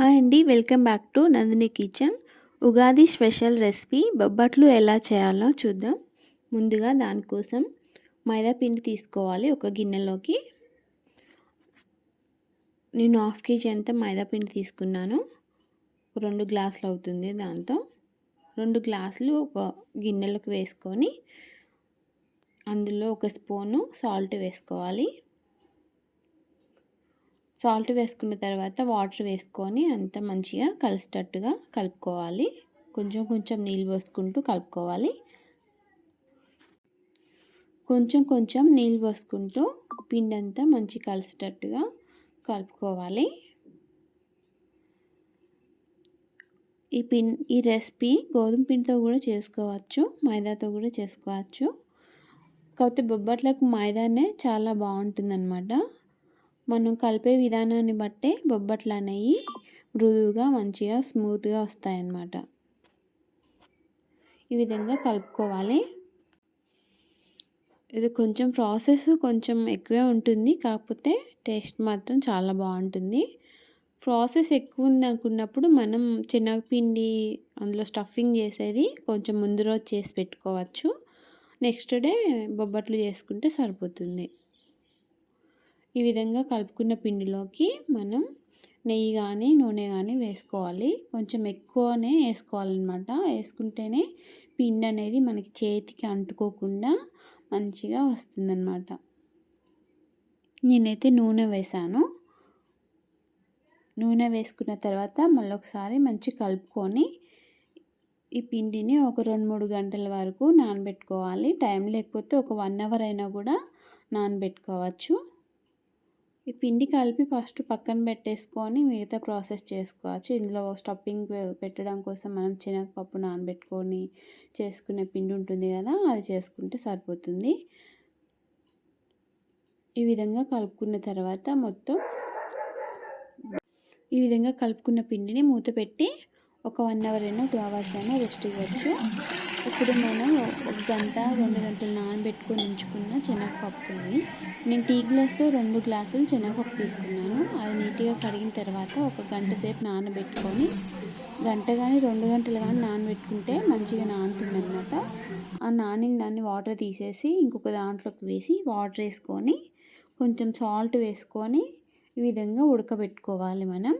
Hi అండి welcome back to Nandini kitchen. Ugadi special recipe బొబ్బట్లు ఎలా చేయాలో చూద్దాం. ముందుగా దానికోసం మైదా పిండి తీసుకోవాలి ఒక గిన్నెలోకి. నేను హాఫ్ కేజీ అంతా మైదా పిండి తీసుకున్నాను. రెండు గ్లాసులు అవుతుంది దాంతో. రెండు గ్లాసులు ఒక గిన్నెలోకి వేసుకొని అందులో ఒక స్పూను సాల్ట్ వేసుకోవాలి. సాల్ట్ వేసుకున్న తర్వాత వాటర్ వేసుకొని అంత మంచిగా కలిసేటట్టుగా కలుపుకోవాలి. కొంచెం కొంచెం నీళ్ళు పోసుకుంటూ కలుపుకోవాలి. కొంచెం కొంచెం నీళ్ళు పోసుకుంటూ పిండి అంతా మంచి కలిసేటట్టుగా కలుపుకోవాలి. ఈ పిన్ ఈ రెసిపీ గోధుమ పిండితో కూడా చేసుకోవచ్చు మైదాతో కూడా చేసుకోవచ్చు. కాకపోతే బొబ్బట్లకు మైదానే చాలా బాగుంటుందన్నమాట. మనం కలిపే విధానాన్ని బట్టే బొబ్బట్లు అనేవి మృదువుగా మంచిగా స్మూత్గా వస్తాయన్నమాట. ఈ విధంగా కలుపుకోవాలి. ఇది కొంచెం ప్రాసెస్ కొంచెం ఎక్కువే ఉంటుంది. కాకపోతే టేస్ట్ మాత్రం చాలా బాగుంటుంది. ప్రాసెస్ ఎక్కువ ఉంది అనుకున్నప్పుడు మనం శనగపిండి అందులో స్టఫింగ్ చేసేది కొంచెం ముందు రోజు చేసి పెట్టుకోవచ్చు. నెక్స్ట్ డే బొబ్బట్లు చేసుకుంటే సరిపోతుంది. ఈ విధంగా కలుపుకున్న పిండిలోకి మనం నెయ్యి కానీ నూనె కానీ వేసుకోవాలి. కొంచెం ఎక్కువనే వేసుకోవాలన్నమాట. వేసుకుంటేనే పిండి అనేది మనకి చేతికి అంటుకోకుండా మంచిగా వస్తుందన్నమాట. నేనైతే నూనె వేసాను. నూనె వేసుకున్న తర్వాత మళ్ళీ ఒకసారి మంచి కలుపుకొని ఈ పిండిని ఒక రెండు మూడు గంటల వరకు నానబెట్టుకోవాలి. టైం లేకపోతే ఒక వన్ అవర్ అయినా కూడా నానబెట్టుకోవచ్చు. ఈ పిండి కలిపి ఫస్ట్ పక్కన పెట్టేసుకొని మిగతా ప్రాసెస్ చేసుకోవచ్చు. ఇందులో స్టఫింగ్ పెట్టడం కోసం మనం శనగపప్పు నానబెట్టుకొని చేసుకునే పిండి ఉంటుంది కదా అది చేసుకుంటే సరిపోతుంది. ఈ విధంగా కలుపుకున్న తర్వాత మొత్తం ఈ విధంగా కలుపుకున్న పిండిని మూత పెట్టి ఒక వన్ అవర్ అయినా టూ అవర్స్ అయినా రెస్ట్ ఇవ్వచ్చు. ఇప్పుడు మనం ఒక గంట రెండు గంటలు నానబెట్టుకొని ఉంచుకున్న శనగపప్పు ఇది. నేను టీ గ్లాస్తో రెండు గ్లాసులు శనగపప్పు తీసుకున్నాను. అది నీట్గా కడిగిన తర్వాత ఒక గంట సేపు నానబెట్టుకొని గంట కానీ రెండు గంటలు కానీ నానబెట్టుకుంటే మంచిగా నానుతుందన్నమాట. ఆ నానిన దాన్ని వాటర్ తీసేసి ఇంకొక దాంట్లోకి వేసి వాటర్ వేసుకొని కొంచెం సాల్ట్ వేసుకొని ఈ విధంగా ఉడకబెట్టుకోవాలి మనం.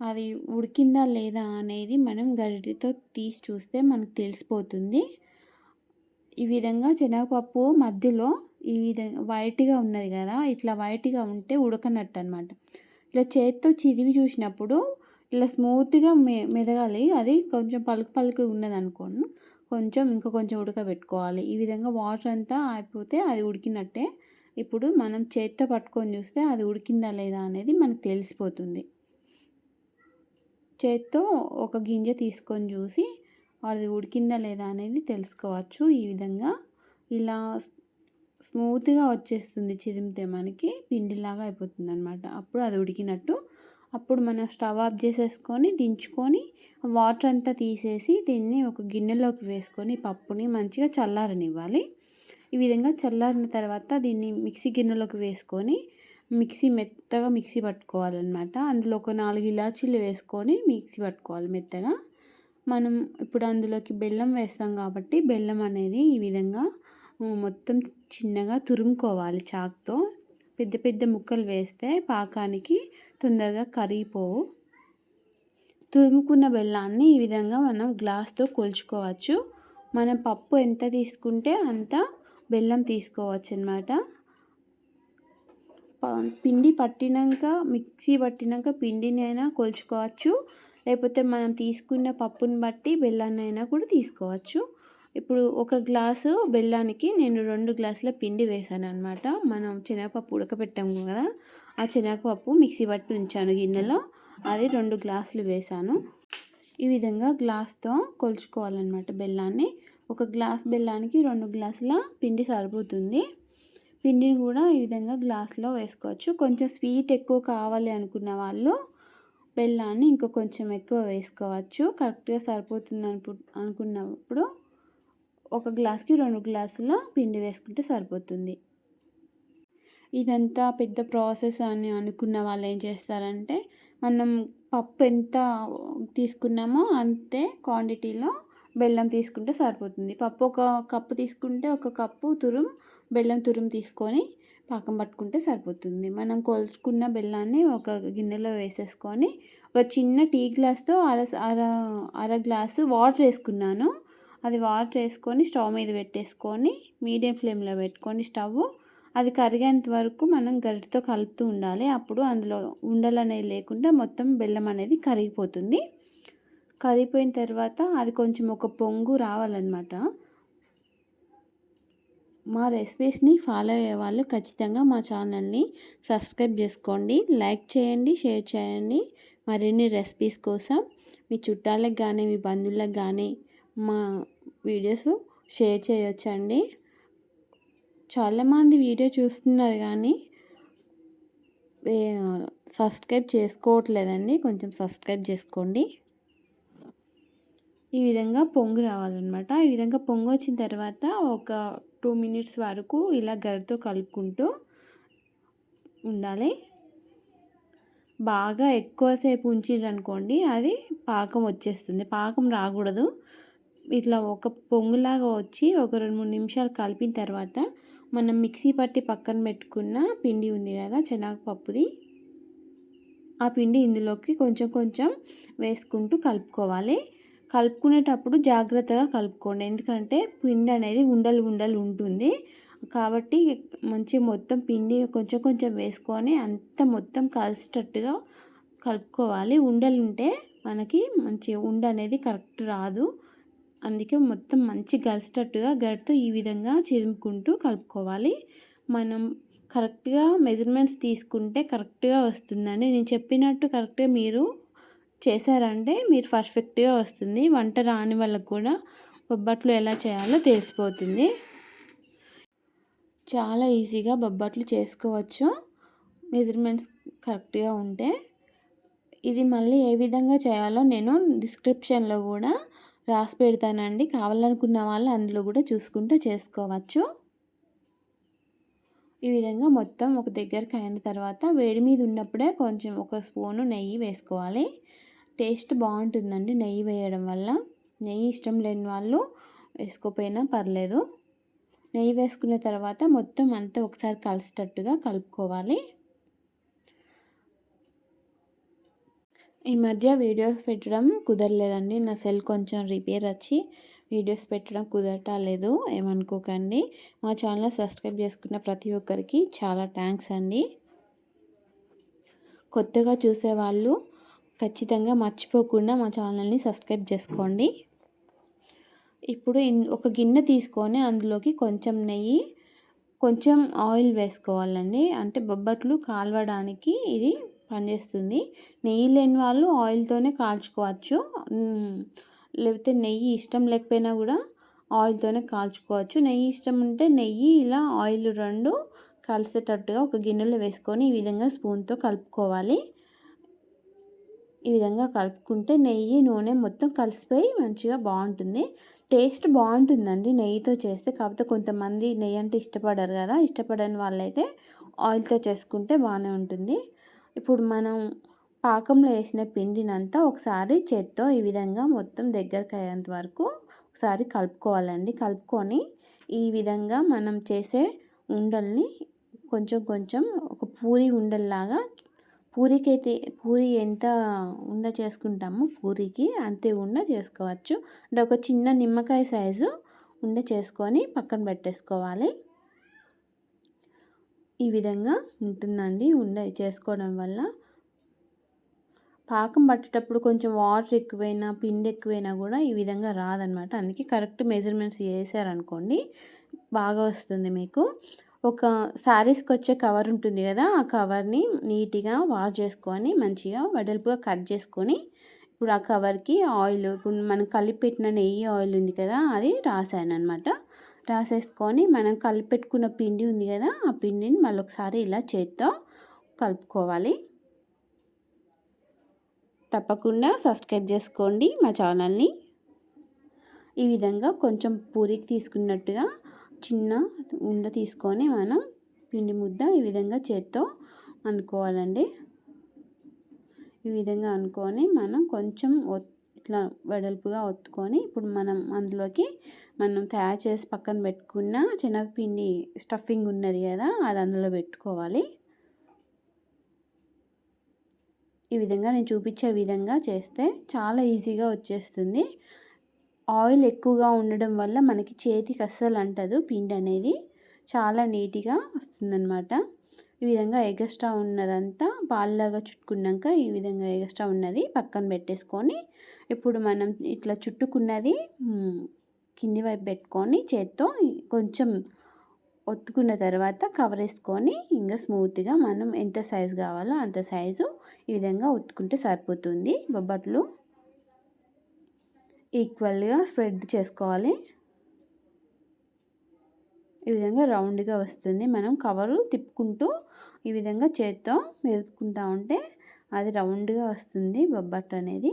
అది ఉడికిందా లేదా అనేది మనం గరిటితో తీసి చూస్తే మనకు తెలిసిపోతుంది. ఈ విధంగా శనగపప్పు మధ్యలో ఈ విధంగా వైట్గా ఉన్నది కదా ఇట్లా వైట్గా ఉంటే ఉడకనట్టు అనమాట ఇట్లా చేతితో చిదివి చూసినప్పుడు ఇట్లా స్మూత్గా మె మెదగాలి. అది కొంచెం పలుకు పలుకు ఉన్నదనుకోండి కొంచెం ఇంకా కొంచెం ఉడకబెట్టుకోవాలి. ఈ విధంగా వాటర్ అంతా అయిపోతే అది ఉడికినట్టే. ఇప్పుడు మనం చేత్తో పట్టుకొని చూస్తే అది ఉడికిందా లేదా అనేది మనకు తెలిసిపోతుంది. చేత్తో ఒక గింజ తీసుకొని చూసి అది ఉడికిందా లేదా అనేది తెలుసుకోవచ్చు ఈ విధంగా. ఇలా స్మూత్గా వచ్చేస్తుంది చిదిమితే మనకి పిండిలాగా అయిపోతుంది అనమాట అప్పుడు అది ఉడికినట్టు అప్పుడు మనం స్టవ్ ఆఫ్ చేసేసుకొని దించుకొని వాటర్ అంతా తీసేసి దీన్ని ఒక గిన్నెలోకి వేసుకొని పప్పుని మంచిగా చల్లారనివ్వాలి. ఈ విధంగా చల్లారిన తర్వాత దీన్ని మిక్సీ గిన్నెలోకి వేసుకొని మిక్సీ మెత్తగా మిక్సీ పట్టుకోవాలన్నమాట. అందులో ఒక నాలుగు ఇలాచీలు వేసుకొని మిక్సీ పట్టుకోవాలి మెత్తగా. మనం ఇప్పుడు అందులోకి బెల్లం వేస్తాం కాబట్టి బెల్లం అనేది ఈ విధంగా మొత్తం చిన్నగా తురుముకోవాలి చాక్తో. పెద్ద పెద్ద ముక్కలు వేస్తే పాకానికి తొందరగా కరిగిపోవు. తురుముకున్న బెల్లాన్ని ఈ విధంగా మనం గ్లాస్తో కొలుచుకోవచ్చు. మనం పప్పు ఎంత తీసుకుంటే అంత బెల్లం తీసుకోవచ్చు అన్నమాట పిండి పట్టినాక మిక్సీ పట్టినాక పిండిని అయినా కొలుచుకోవచ్చు. లేకపోతే మనం తీసుకున్న పప్పుని బట్టి బెల్లాన్ని అయినా కూడా తీసుకోవచ్చు. ఇప్పుడు ఒక గ్లాసు బెల్లానికి నేను రెండు గ్లాసుల పిండి వేసాను అనమాట మనం శనగపప్పు ఉడకపెట్టాము కదా ఆ శనగపప్పు మిక్సీ పట్టి ఉంచాను గిన్నెలో. అది రెండు గ్లాసులు వేసాను. ఈ విధంగా గ్లాస్తో కొలుచుకోవాలన్నమాట బెల్లాన్ని. ఒక గ్లాస్ బెల్లానికి రెండు గ్లాసుల పిండి సరిపోతుంది. పిండిని కూడా ఈ విధంగా గ్లాస్లో వేసుకోవచ్చు. కొంచెం స్వీట్ ఎక్కువ కావాలి అనుకున్న వాళ్ళు బెల్లాన్ని ఇంకా కొంచెం ఎక్కువ వేసుకోవచ్చు. కరెక్ట్గా సరిపోతుంది అనుకు అనుకున్నప్పుడు ఒక గ్లాస్కి రెండు గ్లాసుల పిండి వేసుకుంటే సరిపోతుంది. ఇదంతా పెద్ద ప్రాసెస్ అని అనుకున్న వాళ్ళు ఏం చేస్తారంటే మనం పప్పు ఎంత తీసుకున్నామో అంతే క్వాంటిటీలో బెల్లం తీసుకుంటే సరిపోతుంది. పప్పు ఒక కప్పు తీసుకుంటే ఒక కప్పు తురుము బెల్లం తురుము తీసుకొని పాకం పట్టుకుంటే సరిపోతుంది. మనం కొలుచుకున్న బెల్లాన్ని ఒక గిన్నెలో వేసేసుకొని ఒక చిన్న టీ గ్లాస్తో అర అర అర గ్లాసు వాటర్ వేసుకున్నాను. అది వాటర్ వేసుకొని స్టవ్ మీద పెట్టేసుకొని మీడియం ఫ్లేమ్లో పెట్టుకొని స్టవ్ అది కరిగేంత వరకు మనం గరిటతో కలుపుతూ ఉండాలి. అప్పుడు అందులో ఉండలు అనేది లేకుండా మొత్తం బెల్లం అనేది కరిగిపోతుంది. కరిగిపోయిన తర్వాత అది కొంచెం ఒక పొంగు రావాలన్నమాట. మా రెసిపీస్ని ఫాలో అయ్యే వాళ్ళు ఖచ్చితంగా మా ఛానల్ని సబ్స్క్రైబ్ చేసుకోండి లైక్ చేయండి షేర్ చేయండి. మరిన్ని రెసిపీస్ కోసం మీ చుట్టాలకు కానీ మీ బంధువులకు కానీ మా వీడియోస్ షేర్ చేయొచ్చండి. చాలామంది వీడియో చూస్తున్నారు కానీ సబ్స్క్రైబ్ చేసుకోవట్లేదండి. కొంచెం సబ్స్క్రైబ్ చేసుకోండి. ఈ విధంగా పొంగు రావాలన్నమాట. ఈ విధంగా పొంగు వచ్చిన తర్వాత ఒక టూ మినిట్స్ వరకు ఇలా గరితో కలుపుకుంటూ ఉండాలి. బాగా ఎక్కువసేపు ఉంచిరనుకోండి అది పాకం వచ్చేస్తుంది. పాకం రాకూడదు. ఇట్లా ఒక పొంగులాగా వచ్చి ఒక రెండు మూడు నిమిషాలు కలిపిన తర్వాత మనం మిక్సీ పట్టి పక్కన పెట్టుకున్న పిండి ఉంది కదా శనగపప్పుది ఆ పిండి ఇందులోకి కొంచెం కొంచెం వేసుకుంటూ కలుపుకోవాలి. కలుపుకునేటప్పుడు జాగ్రత్తగా కలుపుకోండి. ఎందుకంటే పిండి అనేది ఉండలు ఉండలు ఉంటుంది. కాబట్టి మంచి మొత్తం పిండి కొంచెం కొంచెం వేసుకొని అంత మొత్తం కలిసేటట్టుగా కలుపుకోవాలి. ఉండలు ఉంటే మనకి మంచి ఉండ అనేది కరెక్ట్ రాదు. అందుకే మొత్తం మంచి కలిసేటట్టుగా గడితో ఈ విధంగా చిరుముకుంటూ కలుపుకోవాలి. మనం కరెక్ట్గా మెజర్మెంట్స్ తీసుకుంటే కరెక్ట్గా వస్తుందండి. నేను చెప్పినట్టు కరెక్ట్గా మీరు చేశారంటే మీరు పర్ఫెక్ట్గా వస్తుంది. వంట రాని వాళ్ళకు కూడా బొబ్బట్లు ఎలా చేయాలో తెలిసిపోతుంది. చాలా ఈజీగా బొబ్బట్లు చేసుకోవచ్చు. మెజర్మెంట్స్ కరెక్ట్గా ఉంటే. ఇది మళ్ళీ ఏ విధంగా చేయాలో నేను డిస్క్రిప్షన్లో కూడా రాసి పెడతానండి. కావాలనుకున్న వాళ్ళు అందులో కూడా చూసుకుంటూ చేసుకోవచ్చు. ఈ విధంగా మొత్తం ఒక దగ్గరికి అయిన తర్వాత వేడి మీద ఉన్నప్పుడే కొంచెం ఒక స్పూను నెయ్యి వేసుకోవాలి. టేస్ట్ బాగుంటుందండి నెయ్యి వేయడం వల్ల. నెయ్యి ఇష్టం లేని వాళ్ళు వేసుకోపోయినా పర్లేదు. నెయ్యి వేసుకున్న తర్వాత మొత్తం అంతా ఒకసారి కలిసేటట్టుగా కలుపుకోవాలి. ఈ మధ్య వీడియోస్ పెట్టడం కుదరలేదండి. నా సెల్ కొంచెం రిపేర్ వచ్చి వీడియోస్ పెట్టడం కుదరటలేదు. ఏమనుకోకండి. మా ఛానల్ సబ్స్క్రైబ్ చేసుకున్న ప్రతి ఒక్కరికి చాలా థ్యాంక్స్ అండి. కొత్తగా చూసేవాళ్ళు ఖచ్చితంగా మర్చిపోకుండా మా ఛానల్ని సబ్స్క్రైబ్ చేసుకోండి. ఇప్పుడు ఒక గిన్నె తీసుకొని అందులోకి కొంచెం నెయ్యి కొంచెం ఆయిల్ వేసుకోవాలండి. అంటే బొబ్బట్లు కాలవడానికి ఇది పనిచేస్తుంది. నెయ్యి లేని వాళ్ళు ఆయిల్తోనే కాల్చుకోవచ్చు. లేకపోతే నెయ్యి ఇష్టం లేకపోయినా కూడా ఆయిల్తోనే కాల్చుకోవచ్చు. నెయ్యి ఇష్టం ఉంటే నెయ్యి ఇలా ఆయిల్ రెండు కలిసేటట్టుగా ఒక గిన్నెలో వేసుకొని ఈ విధంగా స్పూన్తో కలుపుకోవాలి. ఈ విధంగా కలుపుకుంటే నెయ్యి నూనె మొత్తం కలిసిపోయి మంచిగా బాగుంటుంది. టేస్ట్ బాగుంటుందండి నెయ్యితో చేస్తే. కాకపోతే కొంతమంది నెయ్యి అంటే ఇష్టపడరు కదా. ఇష్టపడని వాళ్ళైతే ఆయిల్తో చేసుకుంటే బాగానే ఉంటుంది. ఇప్పుడు మనం పాకంలో వేసిన పిండినంతా ఒకసారి చేత్తో ఈ విధంగా మొత్తం దగ్గరకు అయ్యేంత వరకు ఒకసారి కలుపుకోవాలండి. కలుపుకొని ఈ విధంగా మనం చేసే ఉండల్ని కొంచెం కొంచెం ఒక పూరి ఉండల్లాగా పూరికి అయితే పూరి ఎంత ఉండ చేసుకుంటామో పూరికి అంతే ఉండ చేసుకోవచ్చు. అంటే ఒక చిన్న నిమ్మకాయ సైజు ఉండ చేసుకొని పక్కన పెట్టేసుకోవాలి. ఈ విధంగా ఉంటుందండి ఉండ చేసుకోవడం వల్ల. పాకం పట్టేటప్పుడు కొంచెం వాటర్ ఎక్కువైనా పిండి ఎక్కువైనా కూడా ఈ విధంగా రాదనమాట. అందుకే కరెక్ట్ మెజర్మెంట్స్ చేశారనుకోండి బాగా వస్తుంది మీకు. ఒక శారీస్కి వచ్చే కవర్ ఉంటుంది కదా ఆ కవర్ని నీట్గా వాష్ చేసుకొని మంచిగా వెడల్పుగా కట్ చేసుకొని ఇప్పుడు ఆ కవర్కి ఆయిల్ ఇప్పుడు మనం కలిపెట్టిన నెయ్యి ఆయిల్ ఉంది కదా అది రాసాను అనమాట రాసేసుకొని మనం కలిపెట్టుకున్న పిండి ఉంది కదా ఆ పిండిని మళ్ళీ ఒకసారి ఇలా చేత్తో కలుపుకోవాలి. తప్పకుండా సబ్స్క్రైబ్ చేసుకోండి మా ఛానల్ని. ఈ విధంగా కొంచెం పూరికి తీసుకున్నట్టుగా చిన్న ఉండ తీసుకొని మనం పిండి ముద్ద ఈ విధంగా చేత్తో అనుకోవాలండి. ఈ విధంగా అనుకొని మనం కొంచెం ఇట్లా వెడల్పుగా ఒత్తుకొని ఇప్పుడు మనం అందులోకి మనం తయారు చేసి పక్కన పెట్టుకున్న శనగపిండి స్టఫింగ్ ఉన్నది కదా అది అందులో పెట్టుకోవాలి. ఈ విధంగా నేను చూపించే విధంగా చేస్తే చాలా ఈజీగా వచ్చేస్తుంది. ఆయిల్ ఎక్కువగా ఉండడం వల్ల మనకి చేతికి అస్సలు అంటదు పిండి అనేది. చాలా నీట్గా వస్తుందన్నమాట. ఈ విధంగా ఎగస్ట్రా ఉన్నదంతా పాల్లాగా చుట్టుకున్నాక ఈ విధంగా ఎగస్ట్రా ఉన్నది పక్కన పెట్టేసుకొని ఇప్పుడు మనం ఇట్లా చుట్టుకున్నది కింది వైపు పెట్టుకొని చేత్తో కొంచెం ఒత్తుకున్న తర్వాత కవర్ వేసుకొని ఇంకా స్మూత్గా మనం ఎంత సైజు కావాలో అంత సైజు ఈ విధంగా ఒత్తుకుంటే సరిపోతుంది. బొబ్బట్లు ఈక్వల్గా స్ప్రెడ్ చేసుకోవాలి. ఈ విధంగా రౌండ్గా వస్తుంది. మనం కవరు తిప్పుకుంటూ ఈ విధంగా చేత్తో మెదుపుకుంటా ఉంటే అది రౌండ్గా వస్తుంది బొబ్బట్టు అనేది.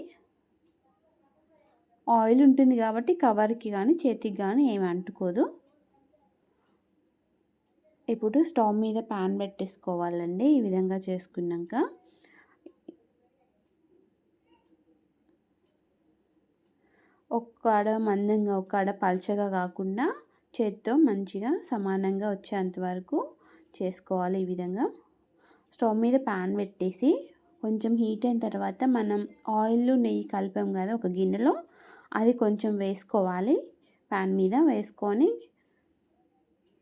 ఆయిల్ ఉంటుంది కాబట్టి కవర్కి కానీ చేతికి కానీ ఏమి అంటుకోదు. ఇప్పుడు స్టవ్ మీద ప్యాన్ పెట్టేసుకోవాలండి. ఈ విధంగా చేసుకున్నాక ఒక్కడ మందంగా ఒక్కడ పల్చగా కాకుండా చేత్తో మంచిగా సమానంగా వచ్చేంత వరకు చేసుకోవాలి ఈ విధంగా. స్టవ్ మీద ప్యాన్ పెట్టేసి కొంచెం హీట్ అయిన తర్వాత మనం ఆయిల్ నెయ్యి కలిపాం కదా ఒక గిన్నెలో అది కొంచెం వేసుకోవాలి. ప్యాన్ మీద వేసుకొని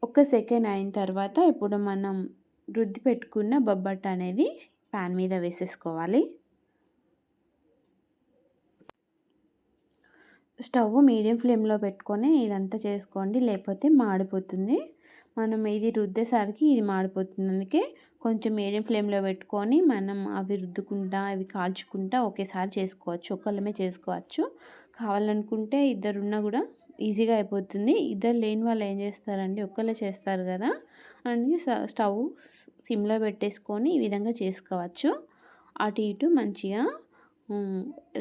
ఒక సెకండ్ అయిన తర్వాత ఇప్పుడు మనం రుద్ది పెట్టుకున్న బొబ్బట్టు అనేది ప్యాన్ మీద వేసేసుకోవాలి. స్టవ్ మీడియం ఫ్లేమ్లో పెట్టుకొని ఇదంతా చేసుకోండి. లేకపోతే మాడిపోతుంది. మనం ఇది రుద్దేసరికి ఇది మాడిపోతుంది. అందుకే కొంచెం మీడియం ఫ్లేమ్లో పెట్టుకొని మనం అవి రుద్దుకుంటా అవి కాల్చుకుంటా ఒకేసారి చేసుకోవచ్చు. ఒకళ్ళమే చేసుకోవచ్చు. కావాలనుకుంటే ఇద్దరున్నా కూడా ఈజీగా అయిపోతుంది. ఇద్దరు లేని వాళ్ళు ఏం చేస్తారండి? ఒక్కళ్ళే చేస్తారు కదా? అందుకే స్టవ్ సిమ్లో పెట్టేసుకొని ఈ విధంగా చేసుకోవచ్చు. అటు ఇటు మంచిగా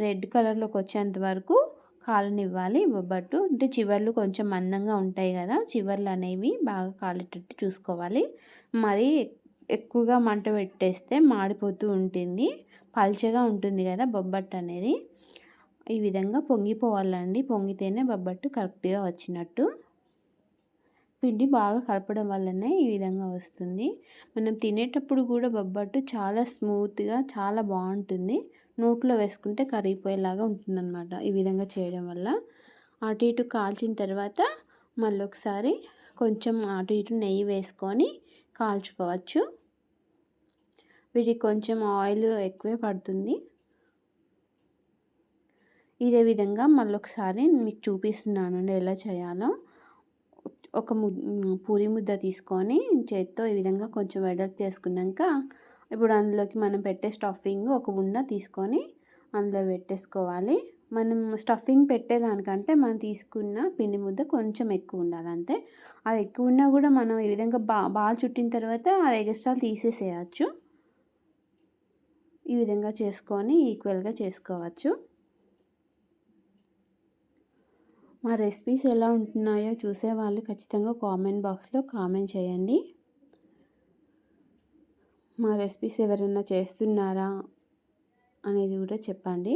రెడ్ కలర్లోకి వచ్చేంత వరకు కాలనివ్వాలి. బొబ్బట్టు అంటే చివర్లు కొంచెం మందంగా ఉంటాయి కదా చివర్లు అనేవి బాగా కాలేటట్టు చూసుకోవాలి. మరి ఎక్కువగా మంట పెట్టేస్తే మాడిపోతూ ఉంటుంది. పల్చగా ఉంటుంది కదా బొబ్బట్టు అనేది. ఈ విధంగా పొంగిపోవాలండి. పొంగితేనే బొబ్బట్టు కరెక్ట్గా వచ్చినట్టు. పిండి బాగా కలపడం వల్లనే ఈ విధంగా వస్తుంది. మనం తినేటప్పుడు కూడా బొబ్బట్టు చాలా స్మూత్గా చాలా బాగుంటుంది. నోట్లో వేసుకుంటే కరిగిపోయేలాగా ఉంటుందన్నమాట ఈ విధంగా చేయడం వల్ల. అటు ఇటు కాల్చిన తర్వాత మళ్ళీ ఒకసారి కొంచెం అటు ఇటు నెయ్యి వేసుకొని కాల్చుకోవచ్చు. వీటికి కొంచెం ఆయిల్ ఎక్కువే పడుతుంది. ఇదే విధంగా మళ్ళీ ఒకసారి మీకు చూపిస్తున్నాను ఎలా చేయాలో. ఒక ము పూరి ముద్ద తీసుకొని చేత్తో ఈ విధంగా కొంచెం వెడల్పు చేసుకున్నాక ఇప్పుడు అందులోకి మనం పెట్టే స్టఫింగ్ ఒక ఉండ తీసుకొని అందులో పెట్టేసుకోవాలి. మనం స్టఫింగ్ పెట్టేదానికంటే మనం తీసుకున్న పిండి ముద్ద కొంచెం ఎక్కువ ఉండాలి అంతే. అది ఎక్కువ ఉన్నా కూడా మనం ఈ విధంగా బా బాగా చుట్టిన తర్వాత అది ఎగస్ట్రాలు తీసేసేయచ్చు. ఈ విధంగా చేసుకొని ఈక్వల్గా చేసుకోవచ్చు. మా రెసిపీస్ ఎలా ఉంటున్నాయో చూసేవాళ్ళు ఖచ్చితంగా కామెంట్ బాక్స్లో కామెంట్ చేయండి. మా రెసిపీస్ ఎవరైనా చేస్తున్నారా అనేది కూడా చెప్పండి.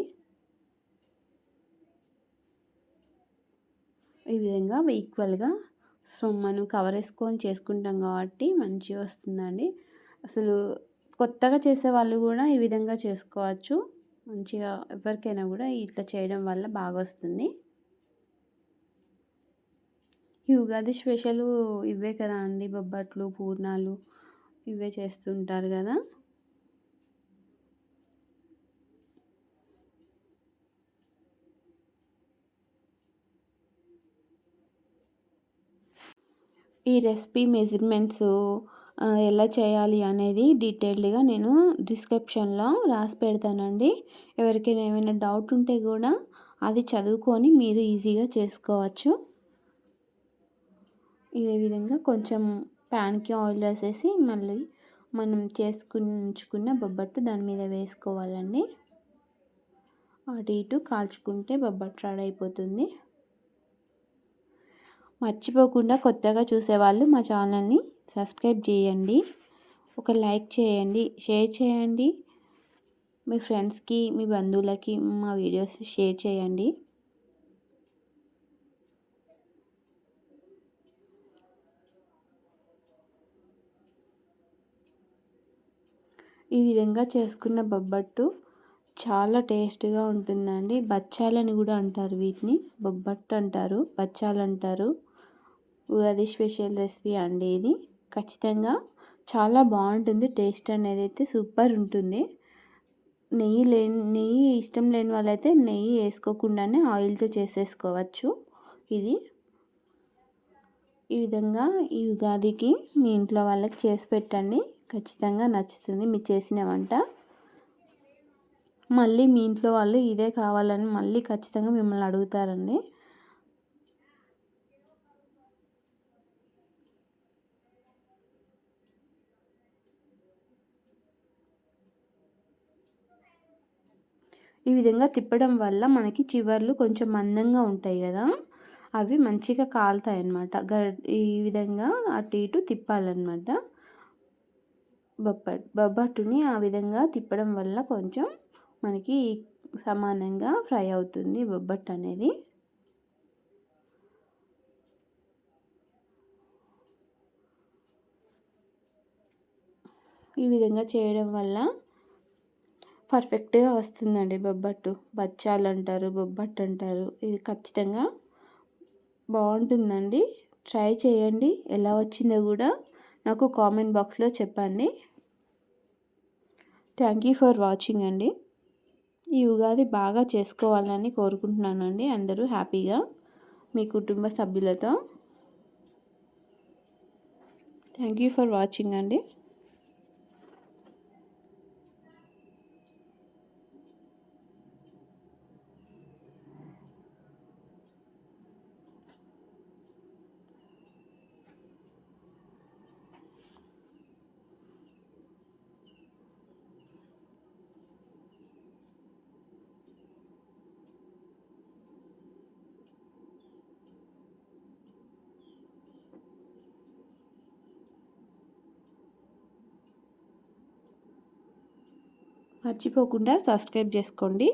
ఈ విధంగా ఈక్వల్గా సో మనం కవర్ వేసుకొని చేసుకుంటాం కాబట్టి మంచిగా వస్తుందండి. అసలు కొత్తగా చేసే వాళ్ళు కూడా ఈ విధంగా చేసుకోవచ్చు. మంచిగా ఎవరికైనా కూడా ఇట్లా చేయడం వల్ల బాగా వస్తుంది. ఈ ఉగాది స్పెషల్ ఇవే కదా అండి. బొబ్బట్లు పూర్ణాలు ఇవే చేస్తుంటారు కదా. ఈ రెసిపీ మెజర్మెంట్స్ ఎలా చేయాలి అనేది డీటెయిల్డ్గా నేను డిస్క్రిప్షన్లో రాసి పెడతానండి. ఎవరికైనా ఏమైనా డౌట్ ఉంటే కూడా అది చదువుకొని మీరు ఈజీగా చేసుకోవచ్చు. ఇదే విధంగా కొంచెం ప్యాన్కి ఆయిల్ వేసేసి మళ్ళీ మనం చేసుకుని ఉంచుకున్న బొబ్బట్టు దాని మీద వేసుకోవాలండి. అటు ఇటు కాల్చుకుంటే బొబ్బట్టు రెడీ అయిపోతుంది. మర్చిపోకుండా కొత్తగా చూసేవాళ్ళు మా ఛానల్ని సబ్స్క్రైబ్ చేయండి. ఒక లైక్ చేయండి షేర్ చేయండి. మీ ఫ్రెండ్స్కి మీ బంధువులకి మా వీడియోస్ షేర్ చేయండి. ఈ విధంగా చేసుకున్న బొబ్బట్టు చాలా టేస్ట్గా ఉంటుందండి. బచ్చాలని కూడా అంటారు వీటిని. బొబ్బట్టు అంటారు బచ్చాలు అంటారు. ఉగాది స్పెషల్ రెసిపీ అండి ఇది. ఖచ్చితంగా చాలా బాగుంటుంది. టేస్ట్ అనేది అయితే సూపర్ ఉంటుంది. నెయ్యి లేని నెయ్యి ఇష్టం లేని వాళ్ళైతే నెయ్యి వేసుకోకుండానే ఆయిల్తో చేసేసుకోవచ్చు ఇది. ఈ విధంగా ఈ ఉగాదికి మీ ఇంట్లో వాళ్ళకి చేసి పెట్టండి. ఖచ్చితంగా నచ్చుతుంది. మీరు చేసిన వంట. మళ్ళీ మీ ఇంట్లో వాళ్ళు ఇదే కావాలని మళ్ళీ ఖచ్చితంగా మిమ్మల్ని అడుగుతారండి. ఈ విధంగా తిప్పడం వల్ల మనకి చివర్లు కొంచెం మందంగా ఉంటాయి కదా. అవి మంచిగా కాలుతాయి అన్నమాట ఈ విధంగా అటు ఇటు తిప్పాలన్నమాట. బొబ్బట్ బొబ్బట్టుని ఆ విధంగా తిప్పడం వల్ల కొంచెం మనకి సమానంగా ఫ్రై అవుతుంది బొబ్బట్టు అనేది. ఈ విధంగా చేయడం వల్ల పర్ఫెక్ట్గా వస్తుందండి బొబ్బట్టు. బచ్చాలు అంటారు బొబ్బట్టు అంటారు. ఇది ఖచ్చితంగా బాగుంటుందండి. ట్రై చేయండి. ఎలా వచ్చిందో కూడా నాకు కామెంట్ బాక్స్లో చెప్పండి. థ్యాంక్ యూ ఫర్ వాచింగ్ అండి. ఈ ఉగాది బాగా చేసుకోవాలని కోరుకుంటున్నానండి అందరూ హ్యాపీగా మీ కుటుంబ సభ్యులతో. థ్యాంక్ యూ ఫర్ వాచింగ్ అండి. మర్చిపోకుండా సబ్స్క్రైబ్ చేసుకోండి.